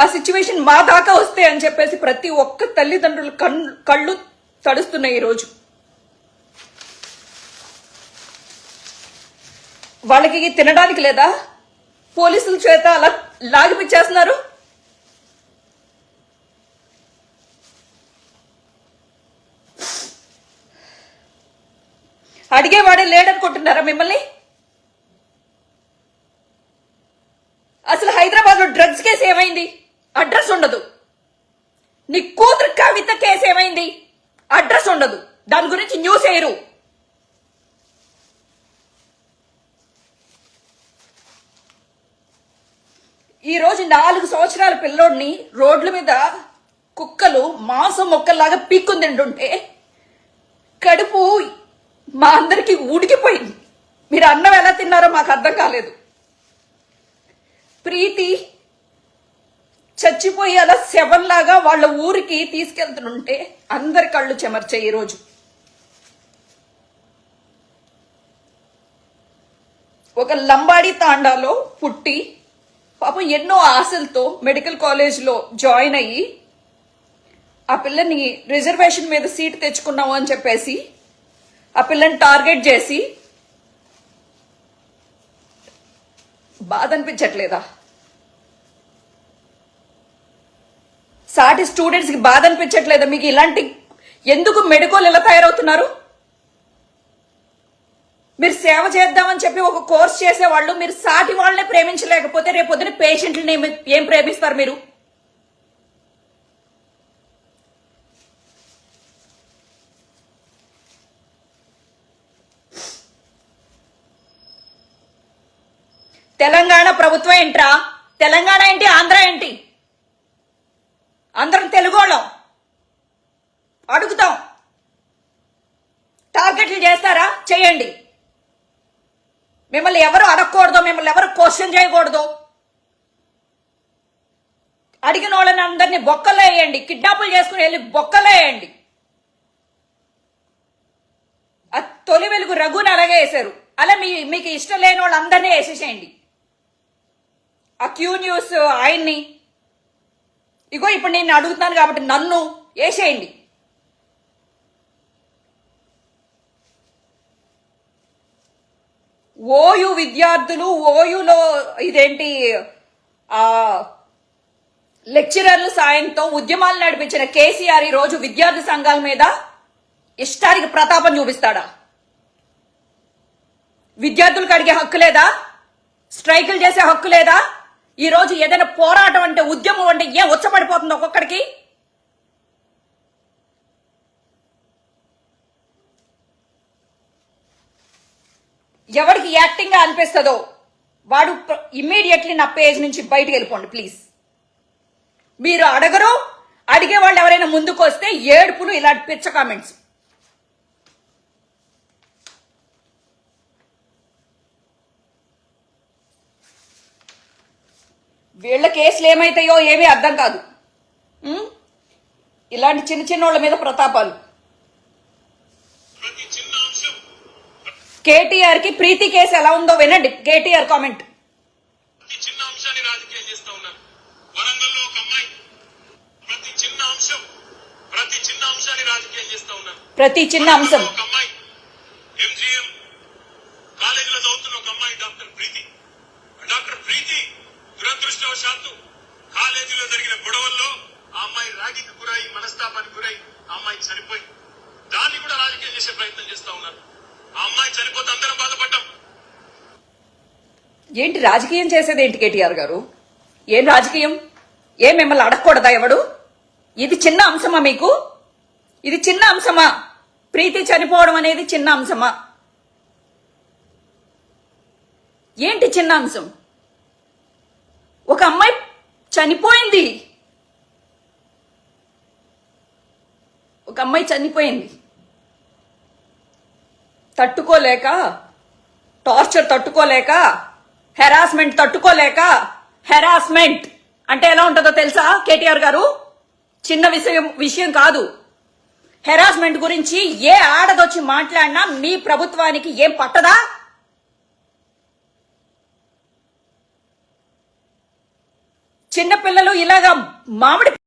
ఆ సిచ్యువేషన్ మా దాకా వస్తే అని చెప్పేసి ప్రతి ఒక్క తల్లిదండ్రులు కళ్ళు కళ్ళు తడుస్తున్నాయి ఈరోజు వాళ్ళకి తినడానికి లేదా? పోలీసుల చేత అలా లాగిపిచ్చేస్తున్నారు అడిగేవాడే లేడనుకుంటున్నారా మిమ్మల్ని? అసలు హైదరాబాద్లో డ్రగ్స్ కేసు ఏమైంది? అడ్రస్ ఉండదు. నీ కూతురు కవిత కేసు ఏమైంది? అడ్రస్ ఉండదు. దాని గురించి న్యూస్ వేయరు ఈరోజు నాలుగు సంవత్సరాల పిల్లోడిని రోడ్ల మీద కుక్కలు మాంసం మొక్కల్లాగా పీక్కుని తింటుంటే కడుపు మా అందరికి ఉడికిపోయింది. మీరు అన్నం ఎలా తిన్నారో మాకు అర్థం కాలేదు. ప్రీతి చచ్చిపోయేలా శవంలాగా వాళ్ళ ఊరికి తీసుకెళ్తుంటే అందరి కళ్ళు చెమర్చాయి ఈరోజు ఒక లంబాడి తాండాలో పుట్టి పాపం ఎన్నో ఆశలతో మెడికల్ కాలేజ్లో జాయిన్ అయ్యి ఆ పిల్లని రిజర్వేషన్ మీద సీట్ తెచ్చుకున్నాము అని చెప్పేసి ఆ పిల్లని టార్గెట్ చేసి బాధ అనిపించట్లేదా? సాటి స్టూడెంట్స్కి బాధ అనిపించట్లేదా? మీకు ఇలాంటి ఎందుకు మెడికోలు ఎలా తయారవుతున్నారు? మీరు సేవ చేద్దామని చెప్పి ఒక కోర్స్ చేసేవాళ్ళు మీరు సాటి వాళ్ళనే ప్రేమించలేకపోతే రేపొద్దున పేషెంట్లని ఏం ప్రేమిస్తారు మీరు? తెలంగాణ ప్రభుత్వం ఏంట్రా? తెలంగాణ ఏంటి? ఆంధ్ర ఏంటి? అందరం తెలుగోళ్ళం. అడుగుతాం. టార్గెట్లు చేస్తారా? చేయండి. మిమ్మల్ని ఎవరు అడగకూడదు మిమ్మల్ని ఎవరు క్వశ్చన్ చేయకూడదు. అడిగిన వాళ్ళని అందరినీ బొక్కలు వేయండి. కిడ్నాపులు చేసుకుని వెళ్ళి బొక్కలు వేయండి. ఆ తొలి వెలుగు రఘుని అలాగే వేశారు. అలా మీ మీకు ఇష్టం లేని వాళ్ళందరినీ వేసేసేయండి. ఆ క్యూ న్యూస్ ఆయన్ని ఇగో ఇప్పుడు నేను అడుగుతున్నాను కాబట్టి నన్ను వేసేయండి ఓయు విద్యార్థులు ఓయులో ఇదేంటి ఆ లెక్చరర్ల సాయంతో ఉద్యమాలు నడిపించిన కేసీఆర్ ఈ రోజు విద్యార్థి సంఘాల మీద ఇష్టానికి ప్రతాపం చూపిస్తాడా? విద్యార్థులకు అడిగే హక్కు లేదా? స్ట్రైకులు చేసే హక్కు లేదా? ఈ రోజు ఏదైనా పోరాటం అంటే ఉద్యమం అంటే ఏం ఉచ్చపడిపోతుంది ఒక్కొక్కడికి ఎవరికి యాక్టింగ్గా అనిపిస్తుందో వాడు ఇమ్మీడియట్లీ నా పేజ్ నుంచి బయటకు వెళ్ళిపోండి ప్లీజ్ మీరు అడగరు అడిగే వాళ్ళు ఎవరైనా ముందుకు వస్తే ఏడుపులు ఇలాంటి పిచ్చ కామెంట్స్ వీళ్ళ కేసులు ఏమైతాయో ఏమీ అర్థం కాదు. ఇలాంటి చిన్న చిన్న వాళ్ళ మీద ప్రతాపాలు ప్రతి చిన్న అంశం కేటీఆర్కి ప్రీతి కేసు ఎలా ఉందో వినండి. KTR comment. ప్రతి చిన్న అంశాన్ని రాజకీయం చేస్తా ఉన్నారు. వరంగల్లో ఒక అమ్మాయి ప్రతి చిన్న అంశం ప్రతి చిన్న అంశాన్ని రాజకీయం చేస్తా ఉన్నారు. ప్రతి చిన్న అంశం. ఒక అమ్మాయి ఎంజిఎం కాలేజీలో చదువుతున్న ఒక అమ్మాయి డాక్టర్ ప్రీతి. డాక్టర్ ప్రీతి దురదృష్టవశాత్తు కాలేజీలో జరిగిన గొడవల్లో ఆ అమ్మాయి రాగికి గురై మనస్తాపానికి గురై ఆ అమ్మాయి చనిపోయి దాన్ని కూడా రాజకీయం చేసే ప్రయత్నం చేస్తా ఉన్నారు. ఆ అమ్మాయి చనిపోతే అందరం బాధపడ్డాం. ఏంటి రాజకీయం చేసేది ఏంటి కేటీఆర్ గారు? ఏం రాజకీయం? ఏం మిమ్మల్ని అడగకూడదా ఎవడు? ఇది చిన్న అంశమా మీకు? ఇది చిన్న అంశమా? ప్రీతి చనిపోవడం అనేది చిన్న అంశమా? ఏంటి చిన్న అంశం? ఒక అమ్మాయి చనిపోయింది. ఒక అమ్మాయి చనిపోయింది. తట్టుకోలేక టార్చర్ తట్టుకోలేక హెరాస్మెంట్ తట్టుకోలేక హెరాస్మెంట్ అంటే ఎలా ఉంటుందో తెలుసా కేటీఆర్ గారు? చిన్న విషయం విషయం కాదు. హెరాస్మెంట్ గురించి ఏ ఆడదొచ్చి మాట్లాడినా మీ ప్రభుత్వానికి ఏం పట్టదా? చిన్నపిల్లలు ఇలాగా మామిడి